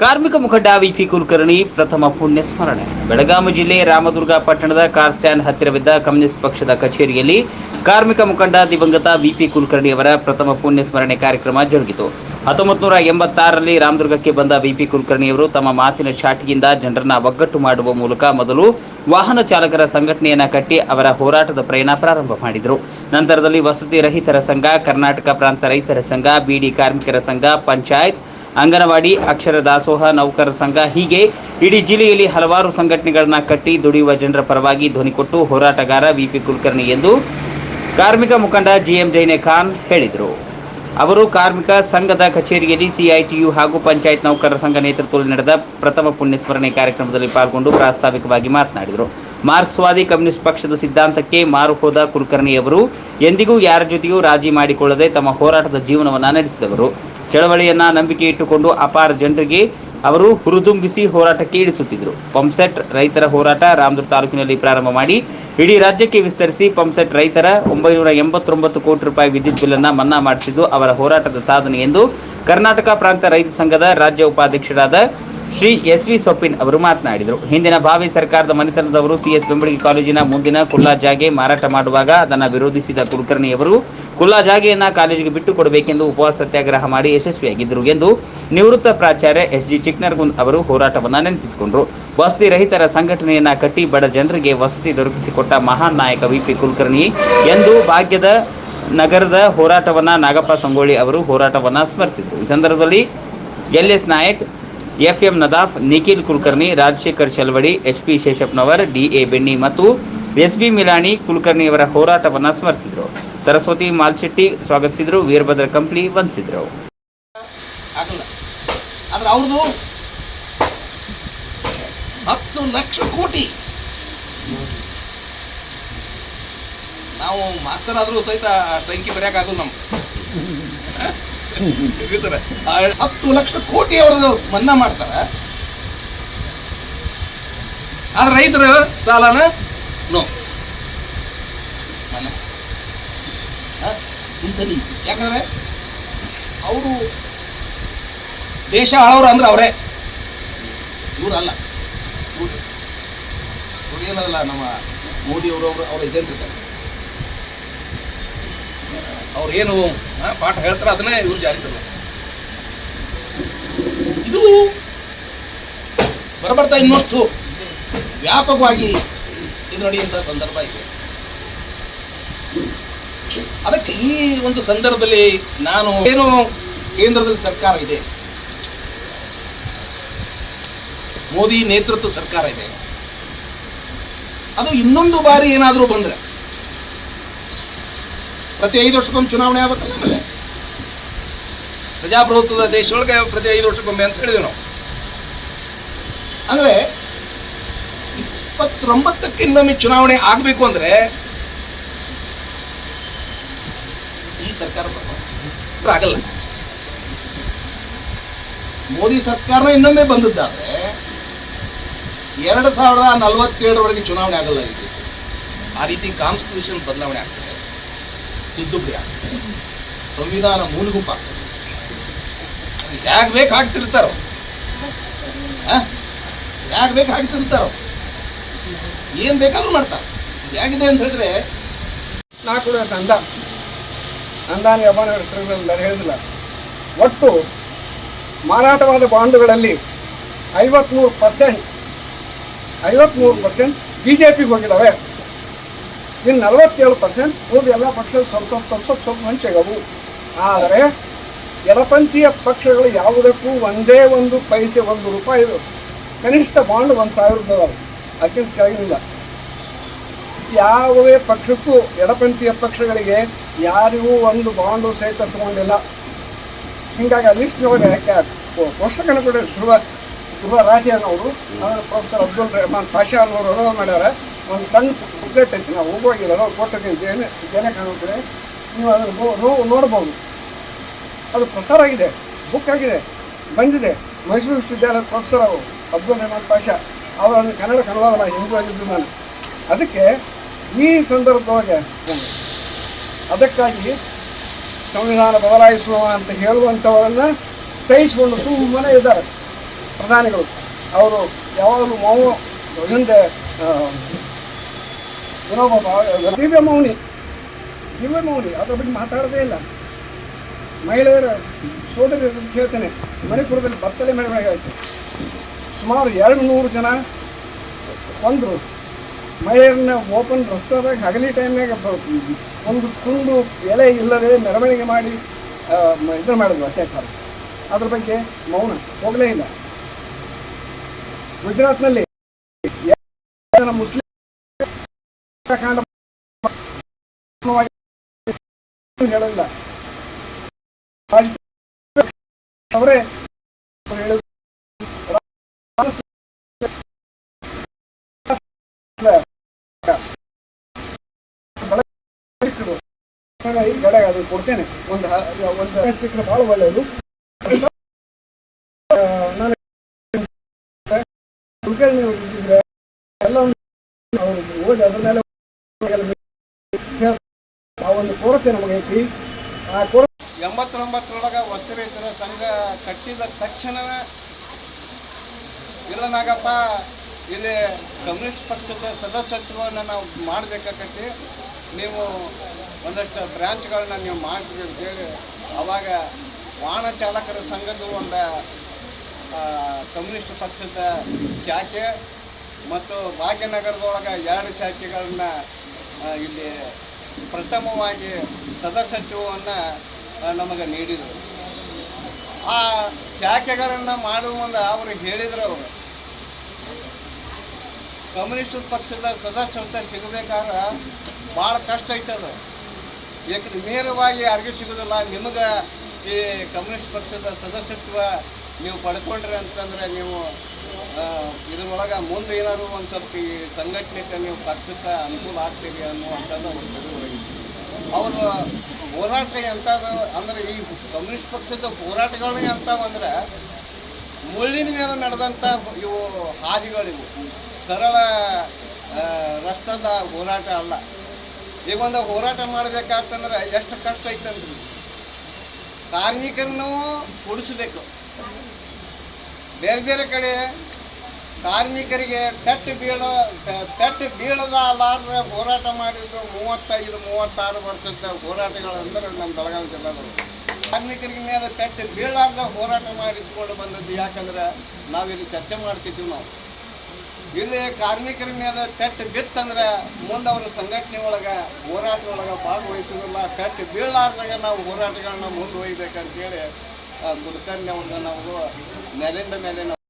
ಕಾರ್ಮಿಕ ಮುಖಂಡ ವಿಪಿ ಕುಲಕರ್ಣಿ ಪ್ರಥಮ ಪುಣ್ಯ ಸ್ಮರಣೆ. ಬೆಳಗಾವಿ ಜಿಲ್ಲೆ ರಾಮದುರ್ಗ ಪಟ್ಟಣದ ಕಾರ್ ಸ್ಟ್ಯಾಂಡ್ ಹತ್ತಿರವಿದ್ದ ಕಮ್ಯುನಿಸ್ಟ್ ಪಕ್ಷದ ಕಚೇರಿಯಲ್ಲಿ ಕಾರ್ಮಿಕ ಮುಖಂಡ ದಿವಂಗತ ವಿಪಿ ಕುಲಕರ್ಣಿ ಅವರ ಪ್ರಥಮ ಪುಣ್ಯ ಸ್ಮರಣೆ ಕಾರ್ಯಕ್ರಮ ಜರುಗಿತು. ಹತ್ತೊಂಬತ್ತು ನೂರ ಎಂಬತ್ತಾರರಲ್ಲಿ ರಾಮದುರ್ಗಕ್ಕೆ ಬಂದ ವಿಪಿ ಕುಲಕರ್ಣಿಯವರು ತಮ್ಮ ಮಾತಿನ ಚಾಟಿಯಿಂದ ಜನರನ್ನ ಒಗ್ಗಟ್ಟು ಮಾಡುವ ಮೂಲಕ ಮೊದಲು ವಾಹನ ಚಾಲಕರ ಸಂಘಟನೆಯನ್ನ ಕಟ್ಟಿ ಅವರ ಹೋರಾಟದ ಪ್ರಯಾಣ ಪ್ರಾರಂಭ ಮಾಡಿದರು. ನಂತರದಲ್ಲಿ ವಸತಿ ರಹಿತರ ಸಂಘ, ಕರ್ನಾಟಕ ಪ್ರಾಂತ ರೈತರ ಸಂಘ, ಬಿಡಿ ಕಾರ್ಮಿಕರ ಸಂಘ, ಪಂಚಾಯತ್ ಅಂಗನವಾಡಿ ಅಕ್ಷರ ದಾಸೋಹ ನೌಕರ ಸಂಘ ಹೀಗೆ ಇಡೀ ಜಿಲ್ಲೆಯಲ್ಲಿ ಹಲವಾರು ಸಂಘಟನೆಗಳನ್ನ ಕಟ್ಟಿ ದುಡಿಯುವ ಜನರ ಪರವಾಗಿ ಧ್ವನಿ ಕೊಟ್ಟು ಹೋರಾಟಗಾರ ವಿಪಿ ಕುಲಕರ್ಣಿ ಎಂದು ಕಾರ್ಮಿಕ ಮುಖಂಡ ಜಿಎಂ ಜೈನೆ ಖಾನ್ ಹೇಳಿದರು. ಅವರು ಕಾರ್ಮಿಕ ಸಂಘದ ಕಚೇರಿಯಲ್ಲಿ ಸಿಐಟಿಯು ಹಾಗೂ ಪಂಚಾಯತ್ ನೌಕರರ ಸಂಘ ನೇತೃತ್ವದಲ್ಲಿ ನಡೆದ ಪ್ರಥಮ ಪುಣ್ಯಸ್ಮರಣೆ ಕಾರ್ಯಕ್ರಮದಲ್ಲಿ ಪಾಲ್ಗೊಂಡು ಪ್ರಾಸ್ತಾವಿಕವಾಗಿ ಮಾತನಾಡಿದರು. ಮಾರ್ಕ್ಸ್ವಾದಿ ಕಮ್ಯುನಿಸ್ಟ್ ಪಕ್ಷದ ಸಿದ್ಧಾಂತಕ್ಕೆ ಮಾರು ಹೋದ ಕುಲಕರ್ಣಿಯವರು ಎಂದಿಗೂ ಯಾರ ಜೊತೆಯೂ ರಾಜಿ ಮಾಡಿಕೊಳ್ಳದೆ ತಮ್ಮ ಹೋರಾಟದ ಜೀವನವನ್ನು ನಡೆಸಿದವರು. ಚಳವಳಿಯನ್ನ ನಂಬಿಕೆ ಇಟ್ಟುಕೊಂಡು ಅಪಾರ ಜನರಿಗೆ ಅವರು ಹುರಿದುಂಬಿಸಿ ಹೋರಾಟಕ್ಕೆ ಇಳಿಸುತ್ತಿದ್ದರು. ಪಂಪ್ಸೆಟ್ ರೈತರ ಹೋರಾಟ ರಾಮದುರ್ಗ ತಾಲೂಕಿನಲ್ಲಿ ಪ್ರಾರಂಭ ಮಾಡಿ ಇಡೀ ರಾಜ್ಯಕ್ಕೆ ವಿಸ್ತರಿಸಿ ಪಂಪ್ಸೆಟ್ ರೈತರ ಒಂಬೈನೂರ ಎಂಬತ್ತೊಂಬತ್ತು ಕೋಟಿ ರೂಪಾಯಿ ವಿದ್ಯುತ್ ಬಿಲ್ಲನ್ನು ಮನ್ನಾ ಮಾಡಿಸಿದ್ದು ಅವರ ಹೋರಾಟದ ಸಾಧನೆ ಎಂದು ಕರ್ನಾಟಕ ಪ್ರಾಂತ ರೈತ ಸಂಘದ ರಾಜ್ಯ ಉಪಾಧ್ಯಕ್ಷರಾದ ಶ್ರೀ ಎಸ್ ವಿ ಸೊಪ್ಪಿನ್ ಅವರು ಮಾತನಾಡಿದರು. ಹಿಂದಿನ ಭಾವಿ ಸರ್ಕಾರದ ಮನೆತನದವರು ಸಿಎಸ್ ಬೆಂಬಳಿಗೆ ಕಾಲೇಜಿನ ಮುಂದಿನ ಕುಲ್ಲಾ ಜಾಗೆ ಮಾರಾಟ ಮಾಡುವಾಗ ಅದನ್ನು ವಿರೋಧಿಸಿದ ಕುಲಕರ್ಣಿಯವರು ಕುಲ್ಲಾ ಜಾಗೆಯನ್ನ ಕಾಲೇಜಿಗೆ ಬಿಟ್ಟು ಕೊಡಬೇಕೆಂದು ಉಪವಾಸ ಸತ್ಯಾಗ್ರಹ ಮಾಡಿ ಯಶಸ್ವಿಯಾಗಿದ್ದರು ಎಂದು ನಿವೃತ್ತ ಪ್ರಾಚಾರ್ಯ ಎಸ್ ಜಿ ಚಿಕ್ನರ್ಗುಂದ್ ಅವರು ಹೋರಾಟವನ್ನು ನೆನಪಿಸಿಕೊಂಡರು. ವಸತಿ ರಹಿತರ ಸಂಘಟನೆಯನ್ನ ಕಟ್ಟಿ ಬಡ ಜನರಿಗೆ ವಸತಿ ದೊರಕಿಸಿಕೊಟ್ಟ ಮಹಾನ್ ನಾಯಕ ವಿಪಿ ಕುಲಕರ್ಣಿ ಎಂದು ಭಾಗ್ಯದ ನಗರದ ಹೋರಾಟವನ್ನ ನಾಗಪ್ಪ ಸಂಗೋಳಿ ಅವರು ಹೋರಾಟವನ್ನು ಸ್ಮರಿಸಿದರು. ಈ ಸಂದರ್ಭದಲ್ಲಿ L S Nayak F M Nadaf, Nikhil Kulkarni, Rajashekhar Chalavadi H P Sheshappanavar, D A Benni ಮತ್ತು ಎಸ್ ಬಿ ಮಿಲಾಣಿ ಕುಲಕರ್ಣಿಯವರ ಹೋರಾಟವನ್ನು ಸ್ಮರಿಸಿದರು. ಸರಸ್ವತಿ ಮಾಲ್ಶೆಟ್ಟಿ ಸ್ವಾಗತಿಸಿದರು, ವೀರಭದ್ರ ಕಂಪ್ಲಿ ವಂದಿಸಿದರು. ಹತ್ತು ಲಕ್ಷ ಕೋಟಿ. ನಾವು ಮಾಸ್ತರ್ ಆದರೂ ಸಹಿತ ಟಂಕಿ ಬರೆಯಕ್ಕಾಗಲ್ಲ ನಮ್ಗೆ. ಆ ಹತ್ತು ಲಕ್ಷ ಕೋಟಿ ಅವ್ರದ್ದು ಮನ್ನಾ ಮಾಡ್ತಾರೆ. ಆದ್ರೆ ರೈತರ ಸಾಲನ ನೋ. ಯಾಕಂದ್ರೆ ಅವರು ದೇಶ ಆಳವ್ರು ಅಂದ್ರೆ ಅವರೇ. ಇವರು ಅಲ್ಲ. ಏನಲ್ಲ ನಮ್ಮ ಮೋದಿ ಅವರು ಅವರು, ಅವ್ರ ಇರ್ತಾರೆ ಅವ್ರು ಏನು ಪಾಠ ಹೇಳ್ತಾರೆ, ಅದನ್ನೇ ಇವ್ರು ಜಾರಿ ತರ ಇದು ಬರಬರ್ತಾ ಇನ್ನಷ್ಟು ವ್ಯಾಪಕವಾಗಿ ಇದು ನಡೆಯುವಂತಹ ಸಂದರ್ಭ ಇದೆ. ಅದಕ್ಕೆ ಈ ಒಂದು ಸಂದರ್ಭದಲ್ಲಿ ನಾನು ಏನು ಕೇಂದ್ರದಲ್ಲಿ ಸರ್ಕಾರ ಇದೆ, ಮೋದಿ ನೇತೃತ್ವ ಸರ್ಕಾರ ಇದೆ, ಅದು ಇನ್ನೊಂದು ಬಾರಿ ಏನಾದರೂ ಬಂದ್ರೆ ಪ್ರತಿ ಐದು ವರ್ಷಕ್ಕೊಮ್ಮೆ ಚುನಾವಣೆ ಆಗಬೇಕಲ್ಲ ಆಮೇಲೆ. ಪ್ರಜಾಪ್ರಭುತ್ವದ ದೇಶದೊಳಗೆ ಪ್ರತಿ ಐದು ವರ್ಷಕ್ಕೊಮ್ಮೆ ಅಂತ ಹೇಳಿದ್ವಿ ನಾವು. ಅಂದ್ರೆ ಇಪ್ಪತ್ತೊಂಬತ್ತಕ್ಕೆ ಇನ್ನೊಮ್ಮೆ ಚುನಾವಣೆ ಆಗಬೇಕು ಅಂದ್ರೆ ಈ ಸರ್ಕಾರ. ಆಗಲ್ಲ. ಮೋದಿ ಸರ್ಕಾರ ಇನ್ನೊಮ್ಮೆ ಬಂದದ್ದಾದ್ರೆ ಎರಡು ಸಾವಿರದ ನಲವತ್ತೇಳರವರೆಗೆ ಚುನಾವಣೆ ಆಗಲ್ಲ ಇದು ಆ ರೀತಿ ಕಾನ್ಸ್ಟಿಟ್ಯೂಷನ್ ಬದಲಾವಣೆ ಆಗ್ತದೆ. ತಿದ್ದುಪಡಿ ಆಗ್ತದೆ ಸಂವಿಧಾನ ಮೂಲಗುಪ್ಪ ಆಗ್ತದೆ ಯಾಕೆ ಬೇಕು ಹಾಕ್ತಿರ್ತಾರೋ ಯಾಕೆ ಬೇಕು ಹಾಕ್ತಿರ್ತಾರೋ ಏನು ಬೇಕಾದ್ರೂ ಮಾಡ್ತಾರೆ. ಹೇಗಿದೆ ಅಂತ ಹೇಳಿದ್ರೆ, ನಾ ಕೂಡ ಅಂದ. ಅಂದಾನ ಹೆಸರುಗಳಿಂದ ಹೇಳಿದಿಲ್ಲ ಒಟ್ಟು ಮಾರಾಟವಾದ ಬಾಂಡುಗಳಲ್ಲಿ ಐವತ್ತ್ಮೂರು ಪರ್ಸೆಂಟ್, ಐವತ್ಮೂರು ಪರ್ಸೆಂಟ್ ಬಿ ಜೆ ಪಿಗೆ ಹೋಗಿದ್ದಾವೆ. ಇನ್ನು ನಲವತ್ತೇಳು ಪರ್ಸೆಂಟ್ ಉಳಿದ ಎಲ್ಲ ಪಕ್ಷದ ಸ್ವಲ್ಪ ಸ್ವಲ್ಪ ಸ್ವಲ್ಪ ಸ್ವಲ್ಪ ಹಂಚಿಗವು ಆದರೆ ಎಡಪಂಥೀಯ ಪಕ್ಷಗಳು ಯಾವುದಕ್ಕೂ ಒಂದೇ ಒಂದು ಪೈಸೆ ಒಂದು ರೂಪಾಯಿ ಕನಿಷ್ಠ ಬಾಂಡ್ ಒಂದು ರೂಪಾಯಿ ಅದಕ್ಕಿಂತ ಕೆಳಗಿಲ್ಲ ಯಾವುದೇ ಪಕ್ಷಕ್ಕೂ ಎಡಪಂಥೀಯ ಪಕ್ಷಗಳಿಗೆ ಯಾರಿಗೂ ಒಂದು ಬಾಂಡು ಸಹಿತ ತಗೊಂಡಿಲ್ಲ. ಹೀಗಾಗಿ ಆ ಯಾಕೆ ಪೋಷಕನ ಕೂಡ ಧ್ರುವ ಧ್ರುವ ರಾಜಿಯನ್ನವರು ಆಮೇಲೆ ಪ್ರೊಫೆಸರ್ ಅಬ್ದುಲ್ ರೆಹಮಾನ್ ಪಾಷಾ ಅನ್ನೋರು ಮಾಡ್ಯಾರ. ಒಂದು ಸಣ್ಣ ಬುಕ್ಲೆಟ್ ಐತೆ ನಾವು ಹೋಗುವಾಗಿಲ್ಲ, ನಾವು ಕೊಟ್ಟಿದ್ದೀವಿ ಜೇನೆ ಜೇನೆ ಕಾಣುತ್ತೆ ನೀವು ಅದನ್ನು ನೋ- ನೋ- ನೋಡ್ಬೋದು. ಅದು ಪ್ರಸಾರ ಆಗಿದೆ ಬುಕ್ ಆಗಿದೆ, ಬಂದಿದೆ. ಮೈಸೂರು ವಿಶ್ವವಿದ್ಯಾಲಯದ ಪ್ರೊಫೆಸರ್ ಅವರು, ಅಬ್ದುಲ್ ರೆಹಮಾನ್ ಅವರು ಅದನ್ನು ಕನ್ನಡ ಕನ್ನಡ ನಾನು ಹಿಂದೂ ಆಗಿದ್ದು ನಾನು. ಅದಕ್ಕೆ ಈ ಸಂದರ್ಭದೊಳಗೆ ಅದಕ್ಕಾಗಿ ಸಂವಿಧಾನ ಬದಲಾಯಿಸುವ ಅಂತ ಹೇಳುವಂಥವರನ್ನು ಸಹಿಸಿಕೊಂಡು ಸುಮ್ಮನೆ ಇದ್ದಾರೆ ಪ್ರಧಾನಿಗಳು. ಅವರು ಯಾವಾಗಲೂ ಮೌ ಹಿಂದೆ ದಿವ್ಯ ಮೌನಿ ದಿವ್ಯ ಮೌನಿ, ಅದ್ರ ಬಗ್ಗೆ ಮಾತಾಡೋದೇ ಇಲ್ಲ. ಮಹಿಳೆಯರ ಸೋದರಿಯರು ಕೇಳ್ತೇನೆ ಮಣಿಪುರದಲ್ಲಿ ಬತ್ತಲೆ ಮೆರವಣಿಗೆ ಆಯಿತು. ಸುಮಾರು ಎರಡು ನೂರು ಜನ ಒಂದರು ಮಹಿಳೆಯರನ್ನ ಓಪನ್ ರಸ್ತಾದಾಗ ಹಗಲಿ ಟೈಮ್ನಾಗ ಒಂದು ತುಂಡು ಎಲೆ ಇಲ್ಲದೆ ಮೆರವಣಿಗೆ ಮಾಡಿ ಇದನ್ನು ಮಾಡಿದ್ರು ಅತ್ಯಾಚಾರ. ಅದ್ರ ಬಗ್ಗೆ ಮೌನ ಹೋಗಲೇ ಇಲ್ಲ. ಗುಜರಾತ್ನಲ್ಲಿ ಮುಸ್ಲಿಂ ಹೇಳಿಲ್ಲ ಅವರೇ ಅದು ಕೊಡ್ತೇನೆ ಒಂದು ಒಂದು ಸಿಕ್ಕರೆ ಭಾಳ ಒಳ್ಳೆಯದು ನಾನು ಕುಲಕರ್ಣಿ ಅವ್ರು ಇದ್ದಿದ್ರೆ ಎಲ್ಲ ಒಂದು ಅವ್ರು ಓದಿ ಅದ್ರ ಮೇಲೆ ಆ ನಮಗೆ ಐತಿ ಎಂಬತ್ತೊಂಬತ್ತರೊಳಗ ವಸ್ತು ರೈತರ ಸಂಘ ಕಟ್ಟಿದ ತಕ್ಷಣವೇ ಇಲ್ಲನಾಗಪ್ಪ ಇಲ್ಲಿ ಕಮ್ಯುನಿಸ್ಟ್ ಪಕ್ಷದ ಸದಸ್ಯತ್ವವನ್ನು ನಾವು ಮಾಡಬೇಕಾಗತ್ತೆ ನೀವು ಒಂದಷ್ಟು ಬ್ರ್ಯಾಂಚ್ಗಳನ್ನ ನೀವು ಮಾಡ್ತೀವಿ ಅಂತೇಳಿ ಅವಾಗ ವಾಹನ ಚಾಲಕರ ಸಂಘದ ಒಂದು ಕಮ್ಯುನಿಸ್ಟ್ ಪಕ್ಷದ ಶಾಖೆ ಮತ್ತು ಭಾಗ್ಯನಗರದೊಳಗೆ ಎರಡು ಶಾಖೆಗಳನ್ನ ಇಲ್ಲಿ ಪ್ರಥಮವಾಗಿ ಸದಸ್ಯತ್ವವನ್ನು ನಮಗೆ ನೀಡಿದರು. ಆ ಶಾಖೆಗಳನ್ನು ಮಾಡುವ ಮುಂದೆ ಅವರು ಹೇಳಿದರು ಅವರು. ಕಮ್ಯುನಿಸ್ಟ್ ಪಕ್ಷದ ಸದಸ್ಯತ್ವ ಸಿಗಬೇಕಾದ್ರೆ ಭಾಳ ಕಷ್ಟ ಐತದ. ಯಾಕಂದ್ರೆ ನೇರವಾಗಿ ಯಾರಿಗೂ ಸಿಗೋದಿಲ್ಲ. ನಿಮಗೆ ಈ ಕಮ್ಯುನಿಸ್ಟ್ ಪಕ್ಷದ ಸದಸ್ಯತ್ವ ನೀವು ಪಡ್ಕೊಂಡ್ರಿ ಅಂತಂದ್ರೆ ನೀವು ಇದ್ರೊಳಗೆ ಮುಂದೆ ಏನಾದರೂ ಒಂದು ಸ್ವಲ್ಪ ಈ ಸಂಘಟನೆಗೆ ನೀವು ಪಕ್ಷಕ್ಕೆ ಅನುಕೂಲ ಆಗ್ತೀರಿ ಅನ್ನುವಂಥದ್ದು ಒಂದು ತಿಳುವಳಿಕೆ ಅವರು ಹೋರಾಟ ಎಂಥದ್ದು ಅಂದರೆ ಈ ಕಮ್ಯುನಿಸ್ಟ್ ಪಕ್ಷದ ಹೋರಾಟಗಳನ್ನ ಎಂಥವಂದ್ರೆ ಮುಳ್ಳಿನ ಮೇಲೆ ನಡೆದಂಥ ಇವು ಹಾದಿಗಳಿವು. ಸರಳ ರಸ್ತದ ಹೋರಾಟ ಅಲ್ಲ. ಈಗ ಒಂದು ಹೋರಾಟ ಮಾಡಬೇಕಾಗ್ತಂದ್ರೆ ಎಷ್ಟು ಕಷ್ಟ ಐತಂದ್ರಿ? ಕಾರ್ಮಿಕರನ್ನು ಕೊಡಿಸ್ಬೇಕು. ಬೇರೆ ಬೇರೆ ಕಡೆ ಕಾರ್ಮಿಕರಿಗೆ ಪೆಟ್ಟು ಬೀಳ ಪೆಟ್ಟು ಬೀಳದ ಅಲಾರ್ದ ಹೋರಾಟ ಮಾಡಿದ್ರು ಮೂವತ್ತೈದು, ಮೂವತ್ತಾರು ವರ್ಷದ ಹೋರಾಟಗಳು ಹೋರಾಟಗಳಂದ್ರೆ ನಮ್ಮ ಬೆಳಗಾವಿ ಜಿಲ್ಲೆದವರು. ಕಾರ್ಮಿಕರಿಗೆ ಮೇಲೆ ಪೆಟ್ಟು ಬೀಳಾರ್ದ ಹೋರಾಟ ಮಾಡಿಸ್ಕೊಂಡು ಬಂದದ್ದು ಯಾಕಂದ್ರೆ ನಾವಿಲ್ಲಿ ಚರ್ಚೆ ಮಾಡ್ತಿದ್ದೀವಿ ನಾವು. ಇಲ್ಲಿ ಕಾರ್ಮಿಕರ ಮೇಲೆ ಪೆಟ್ಟು ಬಿತ್ತಂದ್ರೆ ಮುಂದೆ ಅವರ ಸಂಘಟನೆ ಒಳಗೆ ಹೋರಾಟ ಒಳಗೆ ಭಾಗವಹಿಸೋದಿಲ್ಲ ಪೆಟ್ಟು ಬೀಳಾರ್ದಾಗ ನಾವು ಹೋರಾಟಗಳನ್ನ ಕುಲಕರ್ಣಿ ಅವ್ರನ್ನ ನಾವು ನೆಲೆಯಿಂದ ಮೇಲೆ ನಾವು